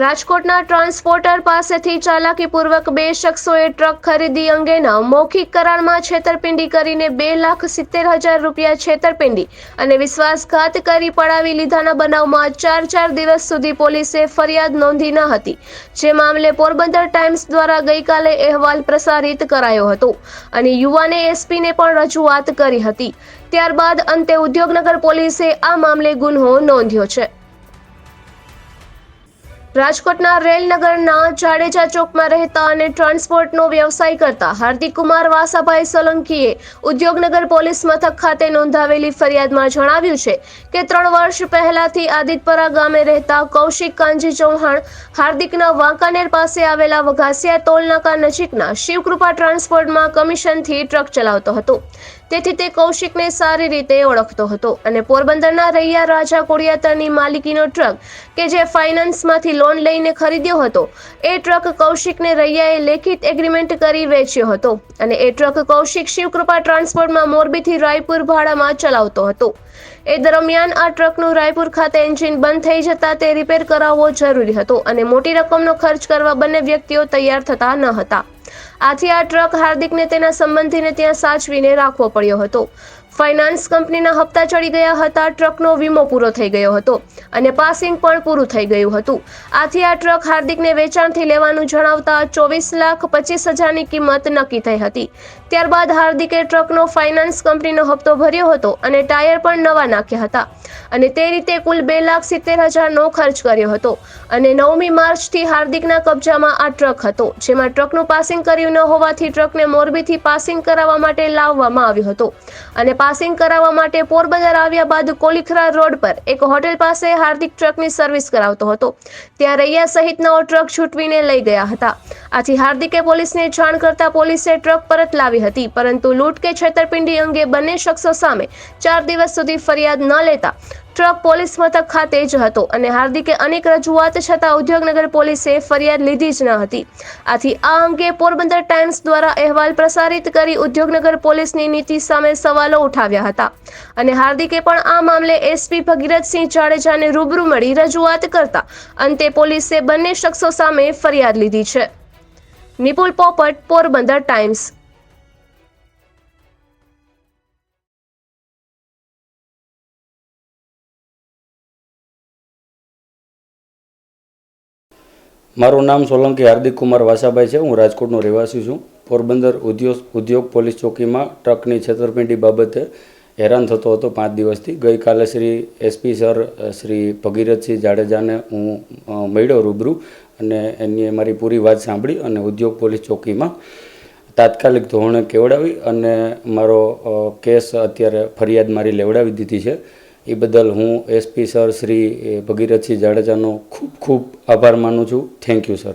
રાજકોટના ટ્રાન્સપોર્ટર પાસેથી ચાલાકીપૂર્વક બે શખ્સોએ ટ્રક ખરીદી અંગેના મૌખિક કરારમાં છેતરપિંડી કરીને બે લાખ સિત્તેર હજાર રૂપિયા છેતરપિંડી અને વિશ્વાસઘાત કરી પડાવી લીધાના બનાવમાં ચાર ચાર દિવસ સુધી પોલીસે ફરિયાદ નોંધી ન હતી, જે મામલે પોરબંદર ટાઈમ્સ દ્વારા ગઈકાલે અહેવાલ પ્રસારિત કરાયો હતો અને યુવાને એસપીને પણ રજૂઆત કરી હતી. ત્યારબાદ અંતે ઉદ્યોગનગર પોલીસે આ મામલે ગુન્હો નોંધ્યો છે. રાજકોટના રેલનગરના જાડેજા ચોકમાં રહેતા અને ટ્રાન્સપોર્ટનો વ્યવસાય કરતા હાર્દિક કુમાર વાસાભાઈ સોલંકીએ ઉદ્યોગનગર પોલીસ મથક ખાતે નોંધાવેલી ફરિયાદમાં જણાવ્યું છે કે ત્રણ વર્ષ પહેલાથી આદિતપરા ગામે રહેતા કૌશિક કાંજી ચૌહાણ હાર્દિકના વાંકાનેર પાસે આવેલા વઘાસિયા ટોલનાકા નજીકના શિવકૃપા ટ્રાન્સપોર્ટમાં કમિશનથી ટ્રક ચલાવતો હતો. તેથી તે કૌશિકને સારી રીતે ઓળખતો હતો અને પોરબંદરના રૈયા રાજા કોડિયાતરની માલિકીનો ટ્રક કે જે ફાઇનાન્સમાંથી લોન લઈને ખરીદ્યો હતો, એ ટ્રક કૌશિકને રૈયાએ લેખિત એગ્રીમેન્ટ કરી વેચ્યો હતો અને એ ટ્રક કૌશિક શિવકૃપા ટ્રાન્સપોર્ટમાં મોરબીથી રાયપુર ભાડામાં ચલાવતો હતો. એ દરમિયાન આ ટ્રકનું રાયપુર ખાતે એન્જિન બંધ થઈ જતા તે રિપેર કરાવવો જરૂરી હતો અને મોટી રકમનો ખર્ચ કરવા બંને વ્યક્તિઓ તૈયાર થતા ન હતા. આથી આ ટ્રક હાર્દિકને તેના સંબંધીને ત્યાં સાચવીને રાખવો પડ્યો હતો. ફાઇનાન્સ કંપનીના હપ્તા ચડી ગયા હતા, ટ્રકનો વીમો પૂરો થઈ ગયો હતો અને પાસિંગ પણ પૂરું થઈ ગયું હતું. આથી આ ટ્રક હાર્દિકને વેચાણથી લેવાનું જણાવતા ચોવીસ લાખ પચીસ હજારની કિંમત નક્કી થઈ હતી. ત્યારબાદ હાર્દિકે ટ્રકનો ફાઇનાન્સ કંપનીનો હપ્તો ભર્યો હતો અને ટાયર પણ નવા નાખ્યા હતા. અને તે રીતે કુલ બે લાખ સિત્તેર હજારનો ખર્ચ કર્યો હતો. અને નવમી માર્ચથી હાર્દિકના કબજામાં આ ટ્રક હતો, જેમાં ટ્રકનું પાસિંગ કર્યું ન હોવાથી ટ્રકને મોરબીથી પાસિંગ કરાવવા માટે લાવવામાં આવ્યો હતો. અને પાસિંગ કરાવવા માટે પોરબંદર આવ્યા બાદ કોલીખરા રોડ પર એક હોટેલ પાસે હાર્દિક ટ્રકની સર્વિસ કરાવતો હતો. ત્યાં રૈયા સહિતનાઓ ટ્રક છૂટવીને લઈ ગયા હતા. આથી હાર્દિકે પોલીસને જાણ કરતા પોલીસે ટ્રક પરત લાવી હતી, પરંતુ લૂંટ કે છેતરપિંડી અંગે બંને શખ્સો સામે ચાર દિવસ સુધી ફરિયાદ ન લેતા ટ્રક પોલીસ મથક ખાતે જ હતો અને હાર્દિકે અનેક રજૂઆત છતાં ઉદ્યોગનગર પોલીસે ફરિયાદ લીધી જ ન હતી. આથી આ અંગે પોરબંદર ટાઈમ્સ દ્વારા અહેવાલ પ્રસારિત કરી ઉદ્યોગનગર પોલીસની નીતિ સામે સવાલો ઉઠાવ્યા હતા. અને હાર્દિકે પણ આ મામલે એસપી ભગીરથસિંહ જાડેજાને રૂબરૂ મળી રજૂઆત કરતા અંતે પોલીસે બંને શખ્સો સામે ફરિયાદ લીધી છે. નિપુલ પોપટ, પોરબંદર ટાઈમ્સ. મારું નામ સોલંકી હાર્દિક કુમાર વાસાભાઈ છે. હું રાજકોટનો રહેવાસી છું. પોરબંદર ઉદ્યોગ ઉદ્યોગ પોલીસ ચોકીમાં ટ્રકની છેતરપિંડી બાબતે હેરાન થતો હતો પાંચ દિવસથી. ગઈકાલે શ્રી એસપી સર શ્રી ભગીરથસિંહ જાડેજાને હું મળ્યો રૂબરૂ અને એની મારી પૂરી વાત સાંભળી અને ઉદ્યોગ પોલીસ ચોકીમાં તાત્કાલિક ધોરણે કેવડાવી અને મારો કેસ અત્યારે ફરિયાદ મારી લેવડાવી દીધી છે. એ બદલ હું એસપી સર શ્રી ભગીરથસિંહ જાડેજાનો ખૂબ ખૂબ આભાર માનું છું. Thank you sir